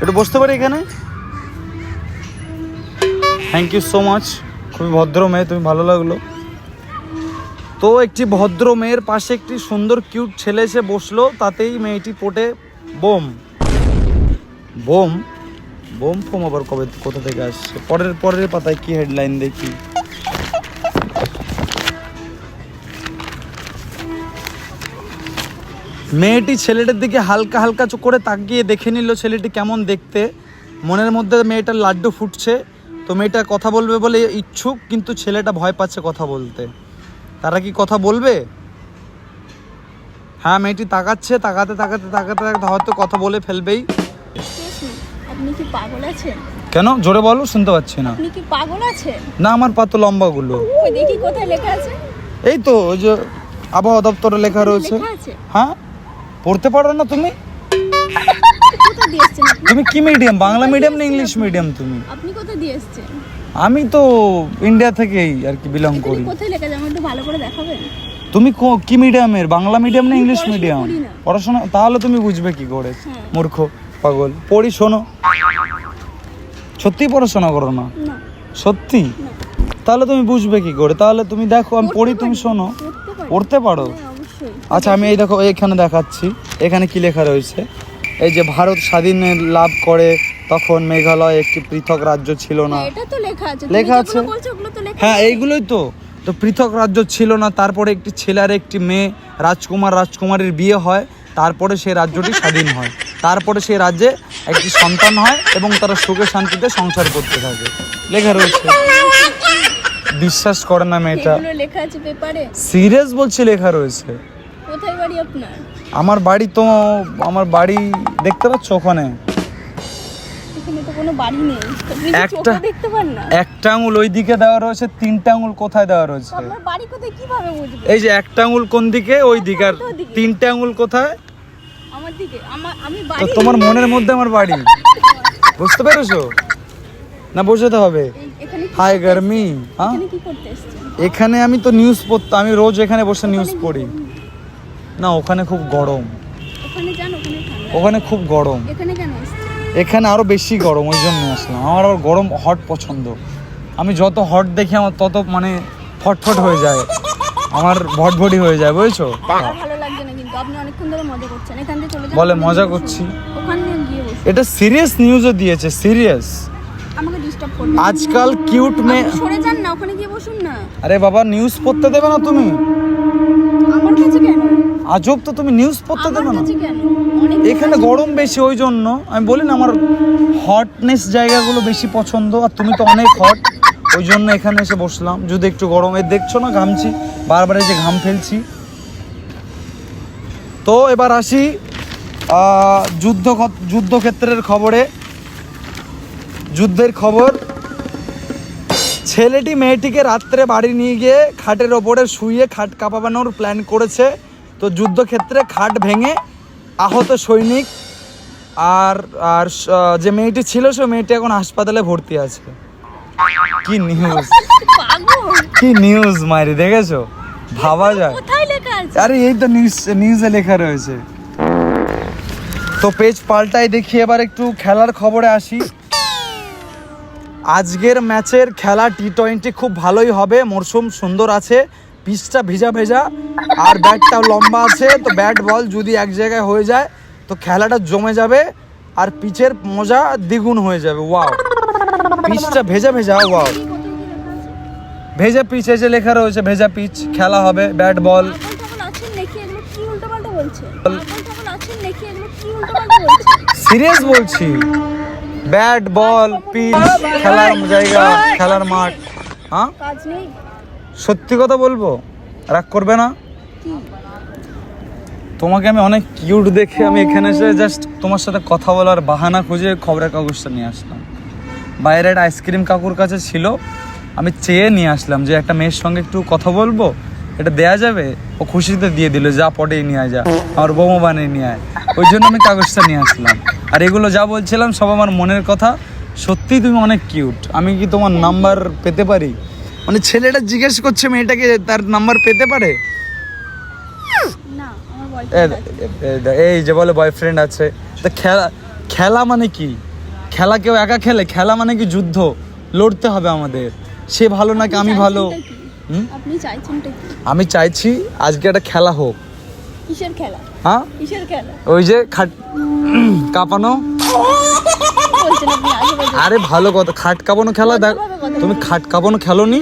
একটু বসতে পারি এখানে? থ্যাংক ইউ সো মাচ খুবই ভদ্র মেয়ে, তুমি ভালো লাগল। তো একটি ভদ্র মেয়ের পাশে একটি সুন্দর কিউট ছেলে এসে বসল, তাতেই মেয়েটি পটে বোম। বোম? বোম ফোম আবার কবে, কোথা থেকে আসছে? পরের পরের পাতায় কি হেডলাইন দেখি? মেয়েটি ছেলেটার দিকে হালকা হালকা করে তাকিয়ে দেখে নিল ছেলেটি কেমন দেখতে। মনের মধ্যে মেয়েটার লাড্ডু ফুটছে। তো মেয়েটা কথা বলবে বলে ইচ্ছুক কিন্তু ছেলেটা ভয় পাচ্ছে কথা বলতে। তারা কি কথা বলবে? হ্যাঁ মেয়েটি তাকাচ্ছে তাকাতে তাকাতে তাকাতে তাকাতে হয়তো কথা বলে ফেলবেই। Excuse আপনি কি পাগল আছেন? কেন? জোরে বলো শুনতে পাচ্ছি না। আপনি কি পাগল আছেন? না আমার পা তো লম্বাগুলো ওই দেখি কোথায় লেখা আছে। এই তো ওই যে আবহাওয়া দপ্তরে লেখা রয়েছে। হ্যাঁ? পড়তে পারো না তুমি? কোথায় দিয়ে এসছেন আপনি তুমি কি মিডিয়াম বাংলা মিডিয়াম না ইংলিশ মিডিয়াম তুমি? আপনি কোথায় দিয়ে এসছেন? আমি তো ইন্ডিয়া থেকেই আর কি বিলং এখানে করি। কোথায় লেখা আছে আমার একটু ভালো করে দেখাবেন তুমি কো- কি মিডিয়ামের বাংলা মিডিয়াম না ইংলিশ পড়াশোনা মিডিয়াম করি না। পড়াশোনা তাহলে তুমি বুঝবে কি করে হ্যাঁ। মূর্খ পাগল। পড়ি শোনো। সত্যি পড়াশোনা করো না? না। সত্যি? তাহলে তুমি বুঝবে কি করে? তাহলে তুমি দেখো আমি পড়ি তুমি শোনো। পড়তে পারি। পড়তে পারো? হ্যাঁ, আচ্ছা আমি এই দেখো এখানে দেখাচ্ছি। এখানে কি লেখা রয়েছে? এই যে ভারত স্বাধীন লাভ করে তখন মেঘালয় একটি পৃথক রাজ্য ছিল না। হ্যাঁ, এটা তো লেখা আছে। লেখা আছে। হ্যাঁ এইগুলোই তো। তো পৃথক রাজ্য ছিল না তারপরে একটি ছেলের একটি মেয়ে রাজকুমার রাজকুমারীর বিয়ে হয় তারপরে সেই রাজ্যটি স্বাধীন হয়। তারপরে সেই রাজ্যে একটি সন্তান হয় এবং তারা সুখে শান্তিতে সংসার করতে থাকে। লেখা রয়েছে। বিশ্বাস করে না মেয়েটা। এগুলো লেখা আছে পেপারে? সিরিয়াস বলছি লেখা রয়েছে। কোথায় বাড়ি আপনার? আমার বাড়ি তো আমার বাড়ি দেখতে পাচ্ছ ওখানে? এখানে তো কোনো বাড়ি নেই। আপনি কি একটা- চোখে দেখতে পান না। একটা আঙুল ওই দিকে দেওয়া রয়েছে তিনটা আঙুল কোথায় দেওয়া রয়েছে? আপনার বাড়ি কোথায় কীভাবে বুঝবে? এই যে একটা আঙুল কোন দিকে ওই দিকে আর ওদিকে। তিনটে আঙুল কোথায়? আমার দিকে আমার আমি তো বাড়ি তোমার মনের মধ্যে আমার বাড়ি। বুঝতে পেরেছ? না বোঝাতে হবে। এই- হাই গার্মি হ্যাঁ? এখানে আমি তো নিউজ পড়তাম আমি রোজ এখানে বসে নিউজ পড়ি। না ওখানে খুব গরম। ওখানে খুব গরম। এখানে আরও বেশি গরম ওই জন্য আসলাম। আমার আবার গরম হট পছন্দ। আমি যত হট দেখি আমার তত মানে ফটফট হয়ে যায়। আমার ভটভটি হয়ে যায় বুঝেছ? বলে মজা করছি। এটা সিরিয়াস নিউজও দিয়েছে সিরিয়াস আমাকে ডিস্টার্ব করবেন আজকাল কিউট মেয়ে আপনি সরে যান না ওখানে গিয়ে বসুন না। আরে বাবা নিউজ পড়তে দেবে না তুমি? আমার কাছে কেন? আজব তো তুমি নিউজ পড়তে দেবে না। এখানে গরম বেশি ওই জন্য। আমি বলি না আমার হটনেস জায়গাগুলো বেশি পছন্দ আর তুমি তো অনেক হট ওই জন্য এখানে এসে বসলাম। যদি একটু গরম দেখছ না ঘামছি। বারবার যে ঘাম ফেলছি। তো এবার আসি যুদ্ধ যুদ্ধক্ষেত্রের খবরে। যুদ্ধের খবর। ছেলেটি মেয়েটিকে রাত্রে বাড়ি নিয়ে গিয়ে খাটের ওপরে শুয়ে খাট কাঁপাবানোর প্ল্যান করেছে। তো যুদ্ধক্ষেত্রে খাট ভেঙে আহত সৈনিক আর আর যে মেয়েটি ছিল সে মেয়েটি এখন হাসপাতালে ভর্তি আছে। কি নিউজ কি নিউজ মারি দেখেছ? ভাবা যায়। আরে এই তো নিউজ নিউজে লেখা রয়েছে। তো পেজ পাল্টাই দেখি এবার একটু খেলার খবরে আসি। আজকের ম্যাচের খেলা টি টোয়েন্টি খুব ভালোই হবে মরশুম সুন্দর আছে, পিচটা ভেজা ভেজা, আর ব্যাটটাও লম্বা আছে, তো ব্যাট বল যদি এক জায়গায় হয়ে যায়, তো খেলাটা জমে যাবে, আর পিচের মজা দ্বিগুণ হয়ে যাবে, ওয়াও। পিচটা ভেজা ভেজা, ওয়াও। ভেজা পিচ যে লেখা রয়েছে, ভেজা পিচ, খেলা হবে, ব্যাট বল। সিরিয়াস বলছি। ব্যাট, বল, পিচ, খেলার জায়গা, খেলার মাঠ। হ্যাঁ? সত্যি কথা বলব? রাগ করবে না? তোমাকে আমি অনেক কিউট দেখে আমি এখানে এসে জাস্ট তোমার সাথে কথা বলার বাহানা খুঁজে খবরের কাগজটা নিয়ে আসলাম। বাইরে একটা আইসক্রিম কাকুর কাছে ছিল। আমি চেয়ে নিয়ে আসলাম যে একটা মেয়ের সঙ্গে একটু কথা বলব। এটা দেয়া যাবে? ও খুশিতে দিয়ে দিল, যা পটেই নিয়ে যা। আমার বোমো বানিয়ে নিয়ে আয়। ওই জন্য আমি কাগজটা নিয়ে আসলাম। আর এগুলো যা বলছিলাম সব আমার মনের কথা। সত্যিই তুমি অনেক কিউট আমি কি তোমার নাম্বার পেতে পারি? মানে ছেলেটা জিজ্ঞেস করছে মেয়েটাকে তার নাম্বার পেতে পারে? এই যে বলে বয়ফ্রেন্ড আছে। তা খেলা খেলা মানে কি? খেলা কেউ একা খেলে? খেলা মানে কি যুদ্ধ? লড়তে হবে আমাদের। সে ভালো নাকি আমি ভালো? আমি চাইছি আজকে একটা খেলা হোক। কিসের খেলা? হ্যাঁ? কিসের খেলা? ওই যে খাট কাঁপানো? আরে ভালো কথা খাট কাঁপানো খেলা দেখ তুমি খাট কাঁপানো খেলো নি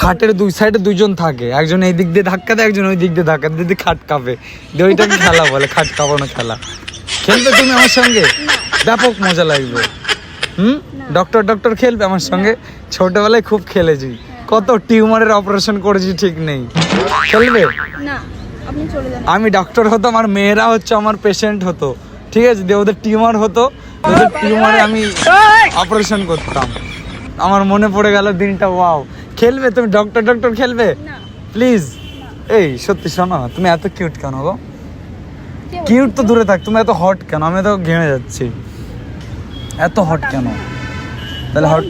খাটের দুই সাইডে দুজন থাকে একজন এই দিক দিয়ে ধাক্কা দেয় একজন ওই দিক দিয়ে ধাক্কা দিদি খাট কাঁপে। দিয়ে ওইটাকে খেলা বলে খাট কাঁপানো খেলা। খেলবে তুমি আমার সঙ্গে? ব্যাপক মজা লাগবে। হুম? ডক্টর ডক্টর খেলবে আমার সঙ্গে? ছোটবেলায় খুব খেলেছি। কত টিউমারের অপারেশন করেছি ঠিক নেই। খেলবে? আমি ডক্টর হতো আমার মেয়েরা হচ্ছে আমার পেশেন্ট হতো। ঠিক আছে দিয়ে ওদের টিউমার হতো ওদের টিউমারে আমি অপারেশন করতাম। আমার মনে পড়ে গেল দিনটা ওয়াও খেলবে তুমি ডক্টর ডক্টর খেলবে? প্লিজ এই সত্যি শোনো তুমি এত কিউট কেন গো? কিউট তো দূরে থাক তুমি এত হট কেন? আমি তো ঘেমে যাচ্ছি। এত হট কেন? তাহলে হট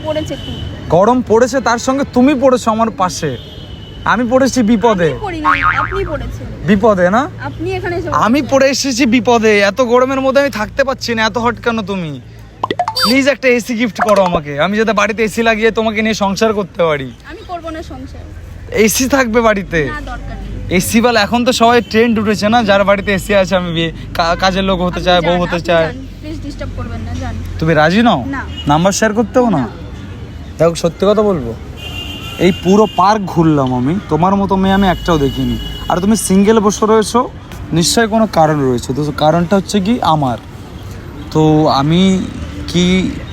গরম পড়েছে তার সঙ্গে তুমি পড়েছো আমার পাশে। আমি পড়েছি বিপদে। পড়িনি আপনি পড়েছেন। বিপদে না? আমি পড়ে এসেছি বিপদে। এত গরমের মধ্যে আমি থাকতে পারছি না এত হট কেন তুমি? প্লিজ একটা এসি গিফট করো আমাকে। আমি যাতে বাড়িতে এসি লাগিয়ে তোমাকে নিয়ে সংসার করতে পারি। আমি করব না সংসার। এসি থাকবে বাড়িতে? এসি বল এখন তো সবাই ট্রেন্ড উঠেছে না? যার বাড়িতে এসি আছে আমি বিয়ে কাজের লোক হতে চায় বউ হতে চায়। তুমি রাজি নাও? নাম্বার শেয়ার করতে হবে না? না। দেখো সত্যি কথা বলব। এই পুরো পার্ক ঘুরলাম আমি। তোমার মতো মেয়ে আমি একটাও দেখিনি। আর তুমি সিঙ্গেল বসে রয়েছো, নিশ্চয়ই কোনো কারণ রয়েছে। তো কারণটা হচ্ছে কি আমার। তো আমি কি,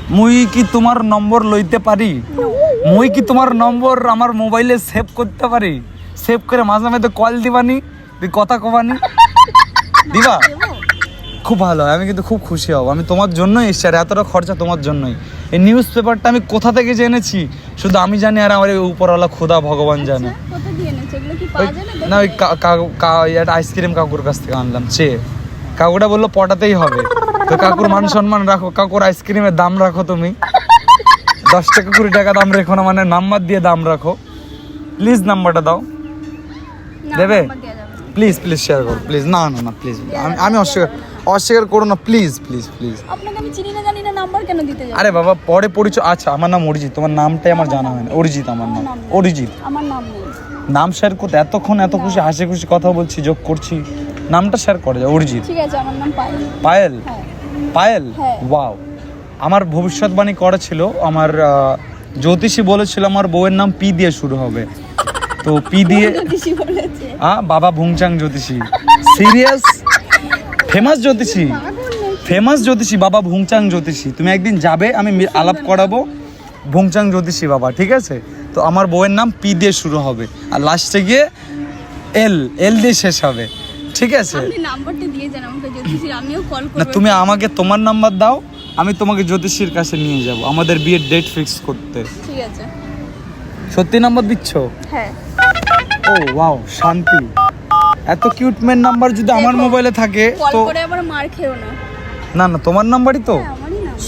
মুই কি তোমার নম্বর লইতে পারি? মুই কি তোমার নম্বর আমার মোবাইলে সেভ করতে পারি? সেভ করে মাঝে মাঝে কল দিবানি কথা কবানি। দিবা? খুব ভালো আমি কিন্তু খুব খুশি হব। আমি তোমার জন্যই এসেছি, আর এতটা খরচা তোমার জন্যই। এই নিউজ পেপারটা আমি কোথা থেকে জেনেছি? শুধু আমি জানি আর আমার এই উপরওয়ালা খোদা ভগবান জানে। আচ্ছা, ওই- না ওই একটা আইসক্রিম কাকুর কাছ থেকে আনলাম চেয়ে কাকুটা বলল পটাতেই হবে। তো কাকুর মান সম্মান রাখো কাকুর আইসক্রিমের দাম রাখো তুমি। দশ টাকা কুড়ি টাকা দাম রেখো না মানে নাম্বার দিয়ে দাম রাখো। প্লিজ নাম্বারটা দাও। দেবে? প্লিজ প্লিজ শেয়ার করো প্লিজ না না না প্লিজ আমি আমি অস্বীকার অস্বীকার করো না প্লিজ প্লিজ প্লিজ আপনাকে আমি চিনি না জানি না নাম্বার কেন দিতে যাব? আরে বাবা পরে পরিচয় আচ্ছা আমার নাম অরিজিৎ। তোমার নামটাই আমার জানা হয় না অরিজিৎ আমার নাম। অরিজিৎ। আমার নাম নেই। নাম শেয়ার করতে এতক্ষণ এত খুশি হাসি খুশি কথা বলছি যোগ করছি। নামটা শেয়ার করে যায় অরিজিৎ। ঠিক আছে আমার নাম পায়েল। পায়েল? হ্যাঁ। পায়েল? হ্যাঁ। ওয়াও আমার ভবিষ্যৎবাণী করা ছিল আমার জ্যোতিষী বলেছিল আমার বউয়ের নাম পি দিয়ে শুরু হবে। তো পি দিয়ে জ্যোতিষী বলেছে? আ বাবা ভুংচাং জ্যোতিষী। সিরিয়াস ফেমাস জ্যোতিষী। ফেমাস জ্যোতিষী বাবা ভুংচাং জ্যোতিষী। তুমি একদিন যাবে আমি আলাপ করাবো। ভুংচাং জ্যোতিষী বাবা ঠিক আছে? তো আমার বউয়ের নাম পি দিয়ে শুরু হবে। আর লাস্টে গিয়ে এল এল দিয়ে শেষ হবে। ঠিক আছে? না তুমি আমাকে তোমার নাম্বার দাও আমি তোমাকে জ্যোতিষীর কাছে নিয়ে যাব। আমাদের বিয়ের ডেট ফিক্স করতে। ঠিক আছে। সত্যি নাম্বার দিচ্ছ? হ্যাঁ। ও ওয়াও শান্তি। এত কিউটমেন্ট নাম্বার যদি আমার মোবাইলে থাকে কল তো করে আবার মার খেও না। না না তোমার নাম্বারই তো। হ্যাঁ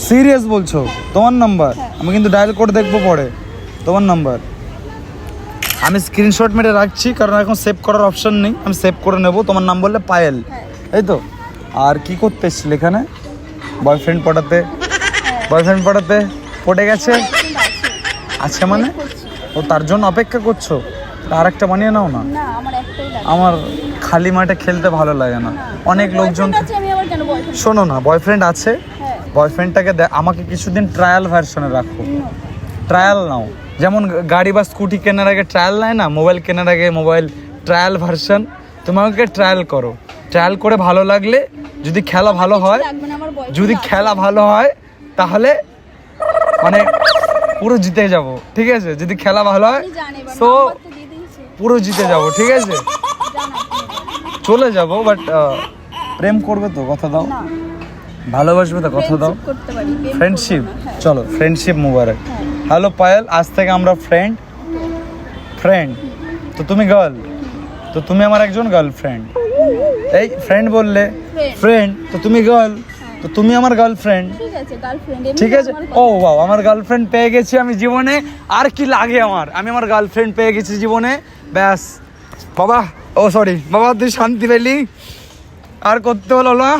সিরিয়াস বলছো? তোমার নাম্বার হ্যাঁ। আমি কিন্তু ডায়াল করে দেখব পরে। তোমার নাম্বার আমি স্ক্রিনশট মেরে রাখছি কারণ এখন সেভ করার অপশন নেই। আমি সেভ করে নেব। তোমার নাম বললে পায়েল। হ্যাঁ। তাই তো। আর কি করতে এসছিলে এখানে? বয়ফ্রেন্ড পটাতে বয়ফ্রেন্ড পটাতে পটে গেছে? আছে। মানে? ও তার জন্য অপেক্ষা করছ? আর একটা বানিয়ে নাও না। আমার খালি মাঠে খেলতে ভালো লাগে না। অনেক লোকজন শোনো না বয়ফ্রেন্ড আছে। হ্যাঁ। বয়ফ্রেন্ডটাকে আমাকে কিছুদিন ট্রায়াল ভার্সনে রাখো। ট্রায়াল নাও। যেমন গাড়ি বা স্কুটি কেনার আগে ট্রায়াল নেয় না মোবাইল কেনার আগে মোবাইল ট্রায়াল ভার্সন তুমি আমাকে ট্রায়াল করো। ট্রায়াল করে ভালো লাগলে যদি খেলা ভালো হয় যদি খেলা ভালো হয় তাহলে মানে পুরো জিতে যাব ঠিক আছে? যদি খেলা ভালো হয় সো তো পুরো জিতে যাব ঠিক আছে? চলে যাব বাট প্রেম করবে তো কথা দাও। ভালোবাসবে তো কথা দাও। ফ্রেন্ডশিপ হ্যাঁ। চলো ফ্রেন্ডশিপ মুবারক। হ্যাঁ হ্যালো পায়েল আজ থেকে আমরা ফ্রেন্ড ফ্রেন্ড তো তুমি গার্ল তো তুমি আমার একজন গার্লফ্রেন্ড এই ফ্রেন্ড বললে। ফ্রেন্ড তো তুমি গার্ল হ্যাঁ। তো তুমি আমার গার্লফ্রেন্ড ঠিক আছে গার্লফ্রেন্ড ঠিক আছে? ও বাবা আমার গার্লফ্রেন্ড পেয়ে গেছি আমি জীবনে। আর কি লাগে আমার? আমি আমার গার্লফ্রেন্ড পেয়ে গেছি জীবনে। ব্যাস। বাবা। ও সরি বাবা তুই শান্তি পেলি? আর করতে হলো না।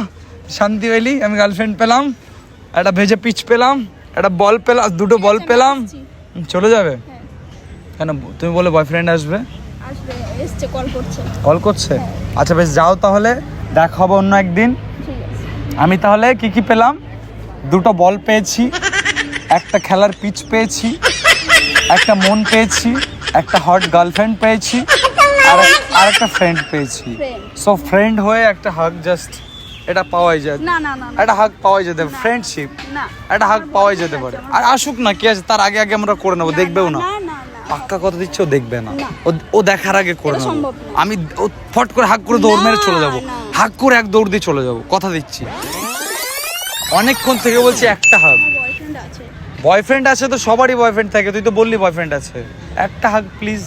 শান্তি পেলি আমি গার্লফ্রেন্ড পেলাম একটা ভেজে পিচ পেলাম একটা বল পেলাম দুটো বল পেলাম। চলে যাবে? হ্যাঁ। কেন তুমি বলে বয়ফ্রেন্ড আসবে? আসবে কল করছে। কল করছে? আচ্ছা বেশ যাও তাহলে দেখা হবে অন্য একদিন। আমি তাহলে কি কি পেলাম? দুটো বল পেয়েছি একটা খেলার পিচ পেয়েছি একটা মন পেয়েছি একটা হট গার্লফ্রেন্ড পেয়েছি আর এক- আর একটা ফ্রেন্ড পেয়েছি. সো ফ্রেন্ড হয়ে একটা হাগ জাস্ট এটা পাওয়াই যায়। না না একটা হাগ পাওয়াই যেতে ফ্রেন্ডশিপ না একটা হাগ পাওয়াই যেতে পারে। আর আসুক না কি আছে তার আগে আগে আমরা করে নেব দেখবেও না পাক্কা কথা দিচ্ছে ও দেখবে না। ও- দেখার আগে করে নেব। আমি ও ফট করে হাক করে দৌড় মেরে চলে যাব। হাক করে এক দৌড় দিয়ে চলে যাব কথা দিচ্ছি। অনেকক্ষণ থেকে বলছি একটা হাগ আমার বয়ফ্রেন্ড আছে। বয়ফ্রেন্ড আছে তো সবারই বয়ফ্রেন্ড থাকে তুই তো বললি বয়ফ্রেন্ড আছে। একটা হাগ প্লিজ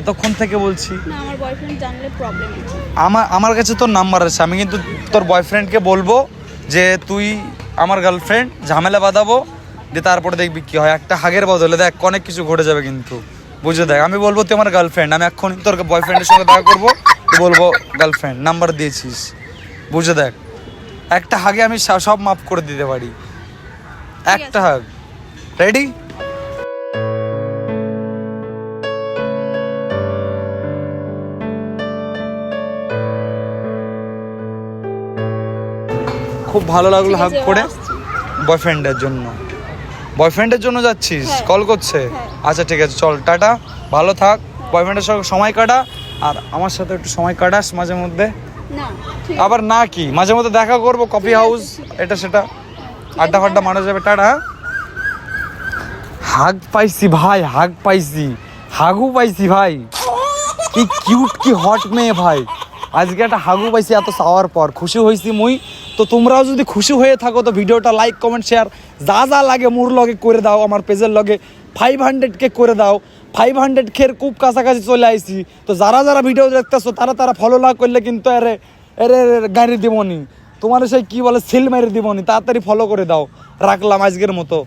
এতক্ষণ থেকে বলছি। না আমার বয়ফ্রেন্ড জানলে প্রবলেম আছে আমার আমার কাছে তোর নাম্বার আছে আমি কিন্তু তোর বয়ফ্রেন্ডকে বলব যে তুই আমার গার্লফ্রেন্ড ঝামেলা বাঁধাবো দিয়ে তারপরে দেখবি কি হয়। একটা হাগের বদলে দেখ অনেক কিছু ঘটে যাবে কিন্তু। বুঝে দেখ আমি বলব তুই আমার গার্লফ্রেন্ড আমি এখন তোর বয়ফ্রেন্ডের সঙ্গে দেখা করব তুই বলব গার্লফ্রেন্ড নাম্বার দিয়েছিস। বুঝে দেখ একটা হাগে আমি সব মাফ করে দিতে পারি। একটা হাগ রেডি খুব ভালো লাগল হাগ করে। বয়ফ্রেন্ডের জন্য। বয়ফ্রেন্ডের জন্য যাচ্ছিস? হ্যাঁ। কল করছে? হ্যাঁ। আচ্ছা ঠিক আছে চল টাটা। ভালো থাক। বয়ফ্রেন্ডের সঙ্গে সময় কাটা। আর আমার সাথে একটু সময় কাটাস মাঝে মধ্যে। আবার না কি? মাঝে মধ্যে দেখা করব কফি হাউস এটা সেটা। আড্ডা ফাড্ডা মারা যাবে টাটা। হ্যাঁ? হাগ পাইছি ভাই হাগ পাইছি। হাগু পাইছি ভাই। কি কিউট কি হট মেয়ে ভাই। আজকে একটা হাগু পাইছি এত চাওয়ার পর। খুশি হয়েছি মুই। তো তোমরাও যদি খুশি হয়ে থাকো, তো ভিডিওটা লাইক কমেন্ট শেয়ার যা যা লাগে মোর লগে করে দাও, আমার পেজের লগে। ফাইভ হান্ড্রেডকে করে দাও। ফাইভ হান্ড্রেড খের খুব কাছাকাছি চলে আইছি। তো যারা যারা ভিডিও দেখতেছো, তারা তারা ফলো না করলে কিন্তু আরে এরে গাড়ি দিবনি। তোমার সেই কী বলে, সিল মারি দিবনি। তাড়াতাড়ি ফলো করে দাও। রাখলাম আজকের মতো।